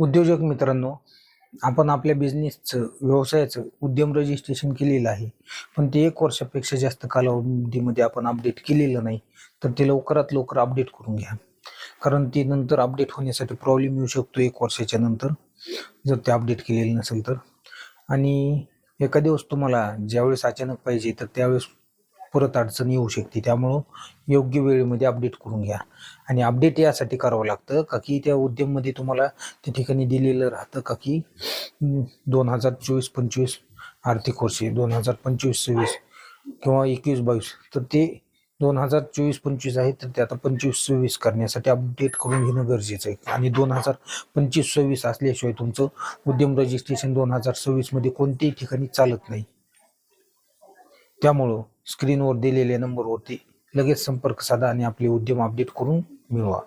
उद्योजक मित्रांनो आपण आपल्या बिझनेसचं व्यवसायाचं उद्यम रजिस्ट्रेशन केलेलं आहे. पण ते एक वर्षापेक्षा जास्त कालावधीमध्ये आपण अपडेट केलेलं नाही. तर ते लवकरात लवकर अपडेट करून घ्या. कारण ते नंतर अपडेट होण्यासाठी प्रॉब्लेम येऊ शकतो एक वर्षाच्या नंतर जर ते अपडेट केलेलं नसेल तर. आणि एखादी वस्तू मला ज्यावेळेस अचानक पाहिजे तर त्यावेळेस परत अडचण येऊ शकते. त्यामुळं योग्य वेळेमध्ये अपडेट करून घ्या. आणि अपडेट यासाठी करावं लागतं का की त्या उद्यममध्ये तुम्हाला त्या ठिकाणी दिलेलं राहतं का की दोन हजार चोवीस पंचवीस आर्थिक वर्षे दोन हजार पंचवीस सव्वीस किंवा एकवीस बावीस तर ते दोन हजार चोवीस पंचवीस आहे तर ते आता पंचवीस सव्वीस करण्यासाठी अपडेट करून घेणं गरजेचं आहे. आणि दोन हजार पंचवीस सव्वीस असल्याशिवाय तुमचं उद्यम रजिस्ट्रेशन दोन हजार सव्वीसमध्ये कोणत्याही ठिकाणी चालत नाही. त्यामुळं स्क्रीनवर दिलेल्या नंबरवरती लगेच संपर्क साधा आणि आपले उद्यम अपडेट करून मिळवा.